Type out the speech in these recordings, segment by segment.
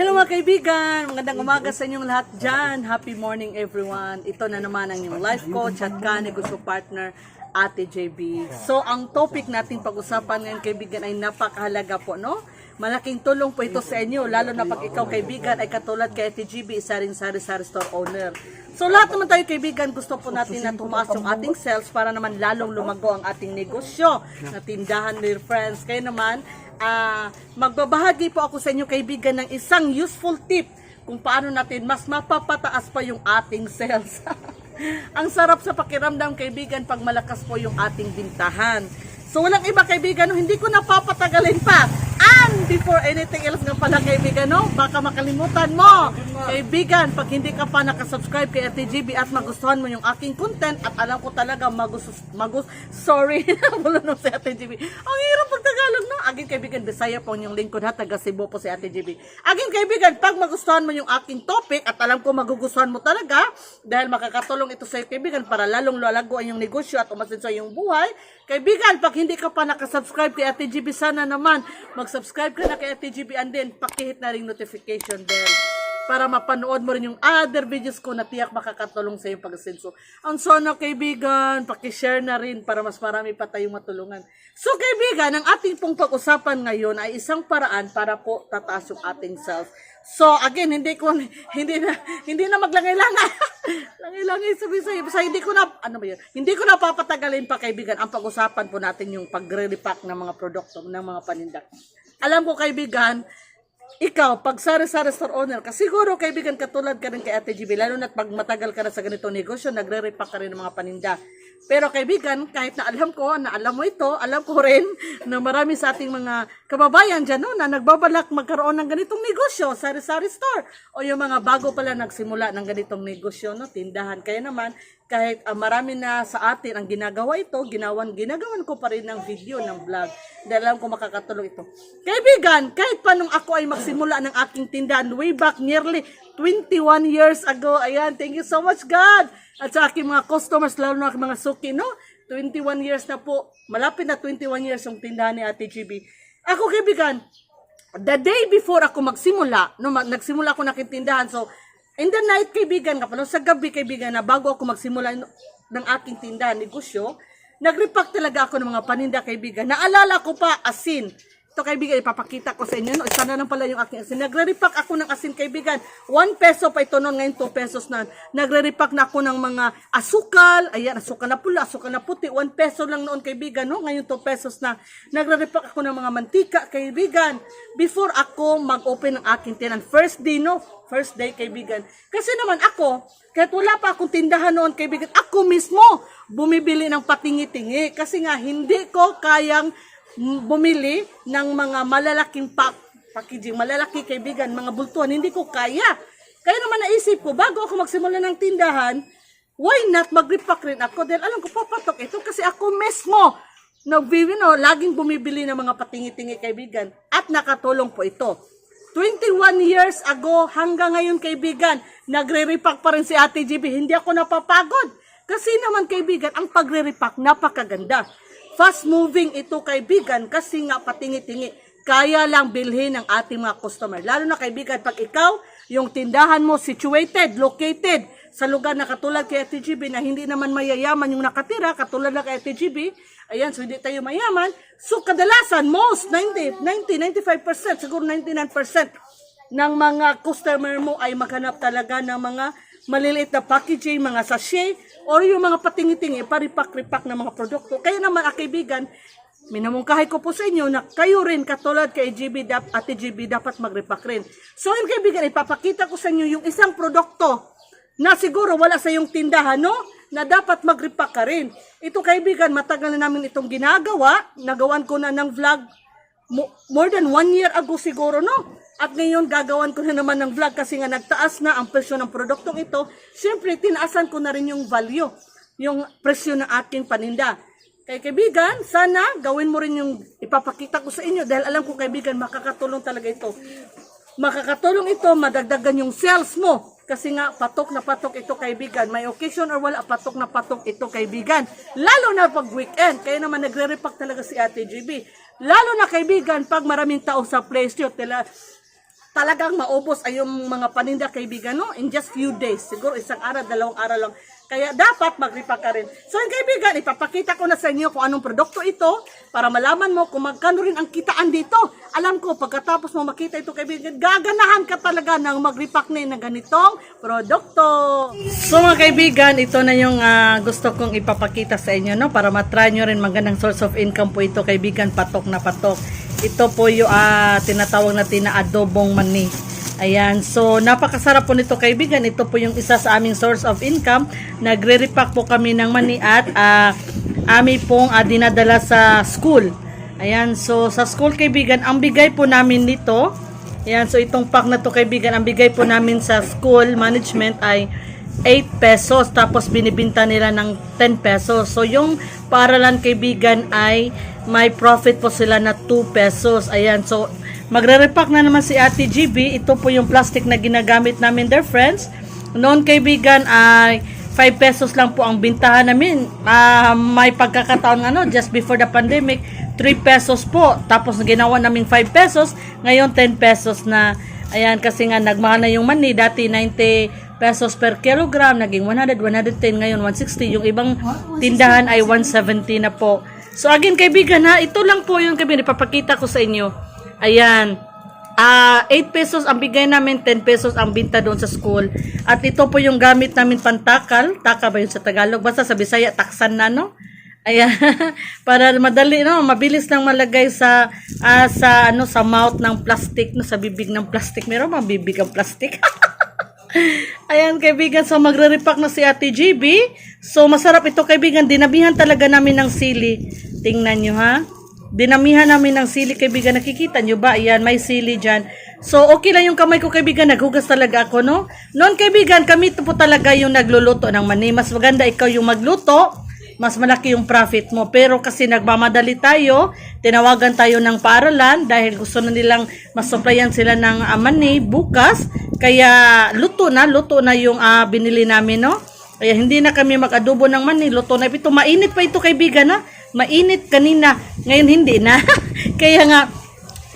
Hello mga kaibigan! Magandang umaga sa inyong lahat dyan. Happy morning everyone. Ito na naman ang inyong life coach at kanigusto partner, Ate JB. So, ang topic natin pag-usapan ngayon kaibigan ay napakahalaga po, no? Malaking tulong po ito sa inyo, lalo na pag ikaw kaibigan ay katulad kay Ate JB, isa rin sari-sari store owner. So, lahat naman tayo kaibigan, gusto po natin na tumaas yung ating sales para naman lalong lumago ang ating negosyo na tindahan, dear friends. Kaya naman, ah magbabahagi po ako sa inyo kaibigan ng isang useful tip kung paano natin mas mapapataas pa yung ating sales. Ang sarap sa pakiramdam kaibigan pag malakas po yung ating bintahan. So walang iba kaibigan, hindi ko napapatagalin pa. And before anything else nga pala kaibigan, no? baka makalimutan mo. Kaibigan, pag hindi ka pa nakasubscribe kay Ate GB at magustuhan mo yung aking content at alam ko talaga magus magus sorry, bulunong si Ate GB. Ang hirap pag Tagalog, no? Aging kaibigan, Bisaya po yung lingkod ha, taga Cebu po si Ate GB. Aging kaibigan, pag magustuhan mo yung aking topic at alam ko magugustuhan mo talaga dahil makakatulong ito sa iyo kaibigan para lalong lalago ang iyong negosyo at umasin sa iyong buhay. Kaibigan, pag hindi ka pa nakasubscribe kay Ate GB, sana naman mag-subscribe ka na kay Ate and then pakihit na ring notification bell para mapanood mo rin yung other videos ko na tiyak makakatulong sa iyong pag-asenso. Ang sana kaibigan, pakishare na rin para mas marami pa tayong matulungan. So kaibigan, ang ating pong pag-usapan ngayon ay isang paraan para po tataas yung ating self. So again, hindi ko hindi na hindi na maglangay-langay. Langay-langay sabi sa sa hindi ko na ano ba 'yun? Hindi ko na papatagalin pa kaibigan ang pag-usapan po natin yung pagre-repack ng mga produkto ng mga paninda. Alam ko kaibigan, ikaw, pag sari-sari store owner ka, siguro kaibigan katulad ka rin kay Ate GB, lalo na pag matagal ka na sa ganitong negosyo, nagre-repack ka rin ng mga paninda. Pero kaibigan, kahit na alam ko, na alam mo ito, alam ko rin na marami sa ating mga kababayan dyan no, na nagbabalak magkaroon ng ganitong negosyo, sari-sari store. O yung mga bago pala nagsimula ng ganitong negosyo, no, tindahan. Kaya naman, kahit ah, marami na sa atin ang ginagawa ito, ginawan, ginagawan ko pa rin ng video, ng vlog. Dahil alam ko makakatulong ito. Kaibigan, kahit pa nung ako ay magsimula ng aking tindahan way back nearly 21 years ago, ayan, thank you so much God. At sa aking mga customers, lalo na aking mga suki, no? 21 years na po, malapit na 21 years yung tindahan ni Ate GB. Ako kaibigan, the day before ako magsimula, no, mag, nagsimula ako nakitindahan, so, in the night, kaibigan, kapano, sa gabi, kaibigan, na bago ako magsimula ng aking tindahan, negosyo, nag-repack talaga ako ng mga paninda, kaibigan. Naalala ko pa, asin. Ito, kaibigan, ipapakita ko sa inyo. No? Isa na lang pala yung aking asin. Nagre-repack ako ng asin, kaibigan. 1 peso pa ito noon, ngayon 2 pesos na. Nagre-repack na ako ng mga asukal. Ayan, asukal na pula, asukal na puti. 1 peso lang noon, kaibigan. No? Ngayon 2 pesos na. Nagre-repack ako ng mga mantika, kaibigan. Before ako mag-open ng aking tinan. First day, no? First day, kaibigan. Kasi naman ako, kahit wala pa akong tindahan noon, kaibigan, ako mismo bumibili ng patingi-tingi. Kasi nga, hindi ko kayang bumili ng mga malalaking pack, packaging, malalaki kaibigan, mga bultuhan, hindi ko kaya. Kaya naman naisip ko, bago ako magsimula ng tindahan, why not mag-repack rin ako? Dahil alam ko, papatok ito kasi ako mismo, nagbibi, no, laging bumibili ng mga patingi-tingi kaibigan at nakatulong po ito. 21 years ago hanggang ngayon kaibigan, nagre-repack pa rin si Ate GB. Hindi ako napapagod. Kasi naman kaibigan, ang pagre-repack napakaganda. Fast moving ito kaibigan kasi nga patingi-tingi. Kaya lang bilhin ng ating mga customer. Lalo na kaibigan, pag ikaw, yung tindahan mo situated, located sa lugar na katulad kay Ate GB na hindi naman mayayaman yung nakatira, katulad na kay Ate GB, ayan, so hindi tayo mayaman. So kadalasan, most, 90, 90, 95%, siguro 99% ng mga customer mo ay maghanap talaga ng mga maliliit na packaging, mga sachet, or yung mga patingi-tingi, paripak-ripak na mga produkto. Kaya naman, ah, kaibigan, minamungkahay ko po sa inyo na kayo rin, katulad kay GB, ate GB, dapat mag-repack rin. So, yun kaibigan, ipapakita ko sa inyo yung isang produkto na siguro wala sa iyong tindahan, no? Na dapat mag-repack ka rin. Ito kaibigan, matagal na namin itong ginagawa. Nagawan ko na ng vlog mo- more than one year ago siguro, no? At ngayon, gagawan ko na naman ng vlog kasi nga nagtaas na ang presyo ng produktong ito. Siyempre, tinaasan ko na rin yung value, yung presyo ng aking paninda. Kaya kaibigan, sana gawin mo rin yung ipapakita ko sa inyo dahil alam ko kaibigan, makakatulong talaga ito. Makakatulong ito, madagdagan yung sales mo. Kasi nga, patok na patok ito kaibigan. May occasion or wala, patok na patok ito kaibigan. Lalo na pag weekend. Kaya naman nagre-repack talaga si Ate GB. Lalo na kaibigan, pag maraming tao sa place yun, tila, talagang maubos ay yung mga paninda kaibigan no? In just few days. Siguro isang araw dalawang araw lang. Kaya dapat mag-repack ka rin. So yung kaibigan ipapakita ko na sa inyo kung anong produkto ito para malaman mo kung magkano rin ang kitaan dito. Alam ko pagkatapos mo makita ito kaibigan gaganahan ka talaga ng mag-repack na ng ganitong produkto. So mga kaibigan ito na yung ah, gusto kong ipapakita sa inyo no? Para matry nyo rin magandang source of income po ito kaibigan. Patok na patok ito po yung ah, tinatawag natin na adobong mani. Ayan, so napakasarap po nito kaibigan. Ito po yung isa sa aming source of income. Nagre-repack po kami ng mani at ah, ami pong ah, dinadala sa school. Ayan, so sa school kaibigan, ang bigay po namin nito, ayan, so itong pack na to kaibigan, ang bigay po namin sa school management ay 8 pesos tapos binibinta nila ng 10 pesos. So yung paralan kaibigan ay may profit po sila na 2 pesos. Ayan, so magre-repack na naman si Ate GB. Ito po yung plastic na ginagamit namin their friends. Noon kaibigan ay 5 pesos lang po ang bintahan namin. Ah, may pagkakataon ano, just before the pandemic, 3 pesos po. Tapos ginawa namin 5 pesos, ngayon 10 pesos na. Ayan, kasi nga nagmahal na yung mani. Dati 90 pesos per kilogram, naging 100, 110, ngayon 160. Yung ibang tindahan ay 170 na po. So again, kaibigan ha, ito lang po yung kaibigan, ipapakita ko sa inyo. Ayan. Ah, 8 pesos ang bigay namin, 10 pesos ang binta doon sa school. At ito po yung gamit namin pantakal. Taka ba yun sa Tagalog? Basta sa Bisaya, taksan na, no? Ayan. Para madali, no? Mabilis lang malagay sa, ah, sa, ano, sa mouth ng plastic, no? Sa bibig ng plastic. Meron mga bibig ang plastic. Ayan, kaibigan. So, magre-repack na si Ate GB. So, masarap ito, kaibigan. Dinabihan talaga namin ng sili. Tingnan nyo, ha? Dinamihan namin ng sili, kaibigan. Nakikita nyo ba? Ayan, may sili dyan. So, okay lang yung kamay ko, kaibigan. Naghugas talaga ako, no? Noon, kaibigan, kami po talaga yung nagluluto ng mani. Mas maganda ikaw yung magluto mas malaki yung profit mo. Pero kasi nagmamadali tayo, tinawagan tayo ng paaralan dahil gusto na nilang masupplyan sila ng uh, money bukas. Kaya luto na, luto na yung ah, binili namin, no? Kaya hindi na kami mag-adobo ng mani, luto na. Ito, mainit pa ito kaibigan, na Mainit kanina, ngayon hindi na. Kaya nga,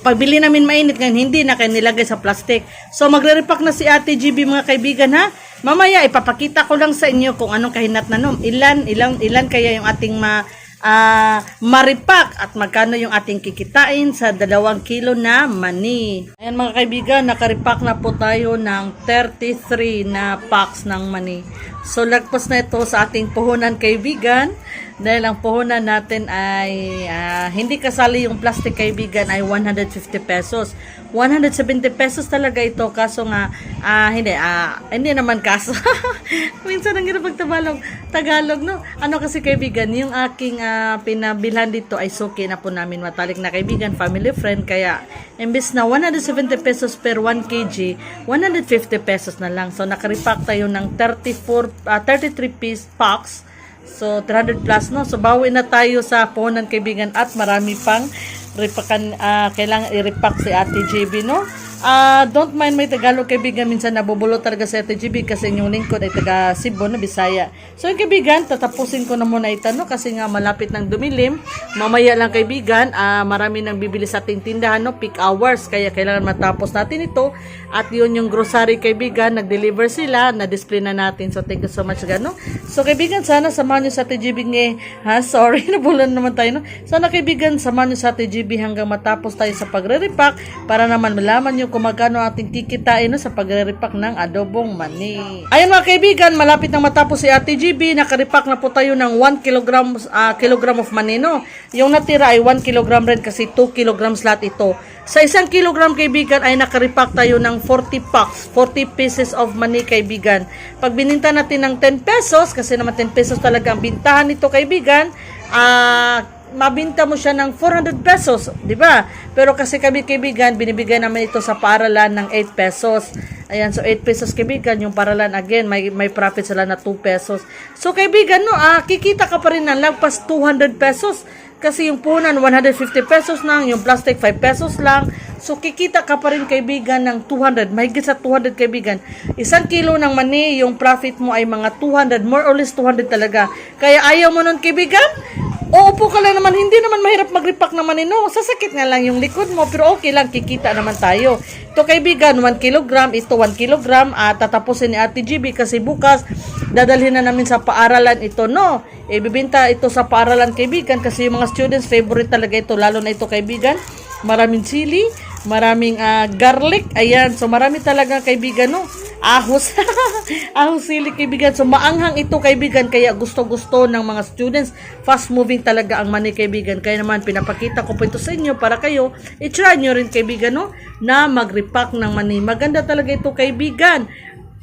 pagbili namin mainit ngayon, hindi na kayo nilagay sa plastic. So, magre-repack na si Ate GB mga kaibigan ha. Mamaya, ipapakita ko lang sa inyo kung anong kahinat na nom. Ilan, ilan, ilan kaya yung ating ma, ah, maripak at magkano yung ating kikitain sa dalawang kilo na mani. Ayan mga kaibigan, nakaripak na po tayo ng 33 na packs ng mani. So, lagpas na ito sa ating puhunan kaibigan. Dahil ang puhunan natin ay ah, hindi kasali yung plastic kaibigan ay 150 pesos. 170 pesos talaga ito kaso nga ah, hindi ah, hindi naman kaso. Minsan ang pagtabalog Tagalog no. Ano kasi kaibigan, yung aking ah, pinabilhan dito ay suki na po namin matalik na kaibigan, family friend kaya imbes na 170 pesos per 1 kg, 150 pesos na lang. So nakaripak tayo ng 34 ah, 33 piece packs So, 300 plus, no? So, bawi na tayo sa puhunan kaibigan at marami pang ripakan, ah, kailangan i-repack si Ate JB, no? Ah, don't mind may Tagalog kaibigan, minsan nabubulot talaga si Ate JB kasi yung lingkod ay taga Cebu, no? Bisaya. So, yung kaibigan, tatapusin ko na muna ito, no? Kasi nga malapit ng dumilim. Mamaya lang kaibigan, ah, marami nang bibili sa ating tindahan, no? Peak hours, kaya kailangan matapos natin ito. At yun yung grocery kaibigan, nag-deliver sila, na-display na natin. So, thank you so much, gano. So, kaibigan, sana samahan nyo sa Ate GB ng, ha, sorry, nabulan naman tayo, no? Sana kaibigan, samahan nyo sa Ate GB hanggang matapos tayo sa pagre-repack para naman malaman nyo kung magkano ating kikitain no, sa pagre-repack ng adobong mani. Ayun mga kaibigan, malapit nang matapos si Ate GB, nakaripak na po tayo ng 1 kilogram, ah, kilogram of mani, no? Yung natira ay 1 kilogram rin kasi 2 kilograms lahat ito. Sa isang kilogram kaibigan ay nakaripak tayo ng 40 packs, 40 pieces of money kaibigan. Pag bininta natin ng 10 pesos, kasi naman 10 pesos talaga ang bintahan nito kaibigan, ah, mabinta mo siya ng 400 pesos, di ba? Pero kasi kami kaibigan, binibigay naman ito sa paralan ng 8 pesos. Ayan, so 8 pesos kaibigan, yung paralan again, may, may profit sila na 2 pesos. So kaibigan, no, ah, kikita ka pa rin ng lagpas 200 pesos. Kasi yung punan, 150 pesos lang, yung plastic 5 pesos lang. So kikita ka pa rin kaibigan ng 200, mahigit sa 200 kaibigan. Isang kilo ng mani, yung profit mo ay mga 200, more or less 200 talaga. Kaya ayaw mo nun kaibigan, uupo ka lang naman, hindi naman mahirap mag-repack naman eh, no? Sasakit nga lang yung likod mo, pero okay lang, kikita naman tayo. Ito kaibigan, 1 kilogram, ito 1 kilogram, at tatapusin ni Ate GB kasi bukas, dadalhin na namin sa paaralan ito, no? E, bibinta ito sa paaralan kaibigan kasi yung mga students, favorite talaga ito, lalo na ito kaibigan. Maraming chili, maraming ah, garlic, ayan, so marami talaga kaibigan, no? Ahos. Ahos sili kaibigan. So maanghang ito kaibigan kaya gusto-gusto ng mga students. Fast moving talaga ang mani kaibigan. Kaya naman pinapakita ko po ito sa inyo para kayo i-try nyo rin kaibigan no na mag-repack ng mani. Maganda talaga ito kaibigan.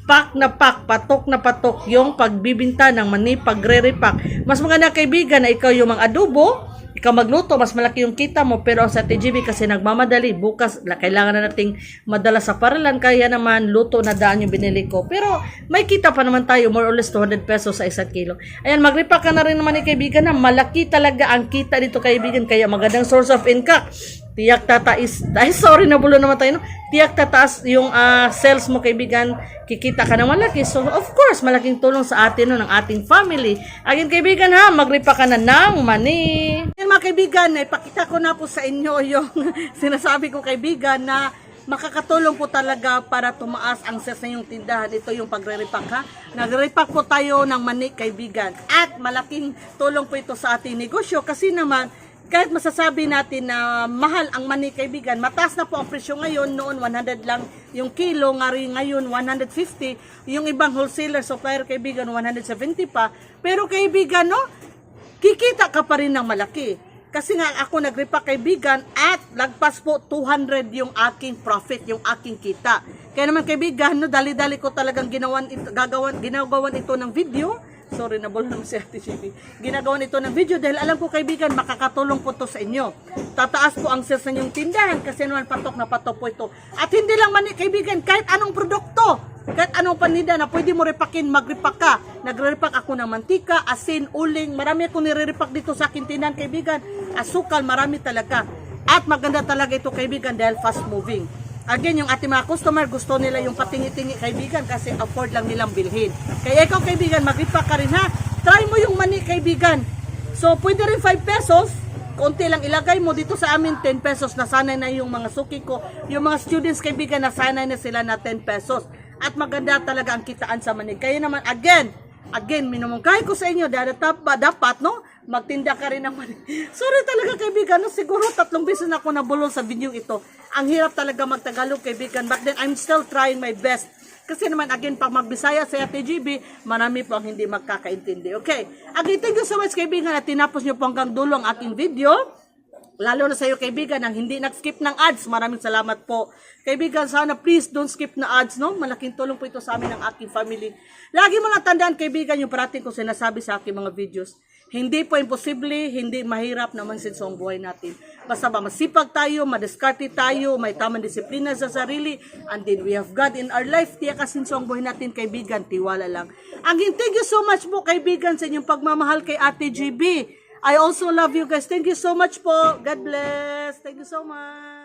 Pak na pak, patok na patok yung pagbibinta ng mani pagre-repack. Mas maganda kaibigan na ikaw yung mga adobo, ikaw magluto, mas malaki yung kita mo. Pero sa TGB kasi nagmamadali, bukas la- kailangan na nating madala sa paralan. Kaya naman, luto na daan yung binili ko. Pero may kita pa naman tayo, more or less 200 pesos sa isang kilo. Ayan, magripa ka na rin naman ni kaibigan na malaki talaga ang kita dito kaibigan. Kaya magandang source of income. Tiyak tataas, ay sorry na bulo naman tayo, no? Tiyak tataas yung ah, sales mo kaibigan, kikita ka ng malaki. So of course, malaking tulong sa atin no, ng ating family. Again kaibigan ha, magripa ka na ng money. Yan mga kaibigan, ipakita ko na po sa inyo yung sinasabi ko kaibigan na makakatulong po talaga para tumaas ang sales ng yung tindahan. Ito yung pagre-repack ha. Nagre-repack po tayo ng mani kaibigan. At malaking tulong po ito sa ating negosyo kasi naman kahit masasabi natin na mahal ang mani kaibigan, mataas na po ang presyo ngayon, noon 100 lang yung kilo, ngayon 150, yung ibang wholesaler supplier kaibigan 170 pa. Pero kaibigan, no, kikita ka pa rin ng malaki. Kasi nga ako nagrepack kaibigan at lagpas po 200 yung aking profit, yung aking kita. Kaya naman kaibigan, no, dali-dali ko talagang ginawan ito, gagawan, ginagawan ito ng video. Sorry, nabula naman si Ate Chibi. Ginagawan ito ng video dahil alam ko kaibigan, makakatulong po to sa inyo. Tataas po ang sales ng tindahan kasi naman patok na patok po ito. At hindi lang mani kaibigan, kahit anong produkto, kahit anong paninda na pwede mo repakin, magrepack ka. Nagre-repack ako ng mantika, asin, uling, marami akong nire-repack dito sa akin tindahan kaibigan. Asukal, marami talaga. At maganda talaga ito kaibigan dahil fast moving. Again, yung ating mga customer, gusto nila yung patingi-tingi kaibigan kasi afford lang nilang bilhin. Kaya ikaw kaibigan, mag-repack ka rin ha. Try mo yung mani kaibigan. So, pwede rin 5 pesos. Konti lang ilagay mo dito sa amin 10 pesos. Nasanay na yung mga suki ko. Yung mga students kaibigan, nasanay na sila na 10 pesos. At maganda talaga ang kitaan sa mani. Kaya naman, again, again, minumungkahi ko sa inyo, dapat, dapat, no? Magtinda ka rin ng mani. Sorry talaga kaibigan, no? siguro tatlong beses na ako nabulol sa video ito. Ang hirap talaga magtagalog kaibigan, but then I'm still trying my best. Kasi naman, again, pag magbisaya sa TGB, marami po ang hindi magkakaintindi. Okay. Again, thank you so much kaibigan at tinapos nyo po hanggang dulo ang aking video. Lalo na sa iyo kaibigan ang hindi nag-skip ng ads. Maraming salamat po. Kaibigan, sana please don't skip na ads, no? Malaking tulong po ito sa amin ng aking family. Lagi mo lang tandaan kaibigan yung parating ko sinasabi sa aking mga videos. Hindi po imposible, hindi mahirap naman sinso ang buhay natin. Basta ba masipag tayo, madiskarte tayo, may tamang disiplina sa sarili, and then we have God in our life. Tiyak kasinso ang buhay natin, kaibigan, tiwala lang. Again, thank you so much po, kaibigan, sa inyong pagmamahal kay Ate GB. I also love you guys. Thank you so much po. God bless. Thank you so much.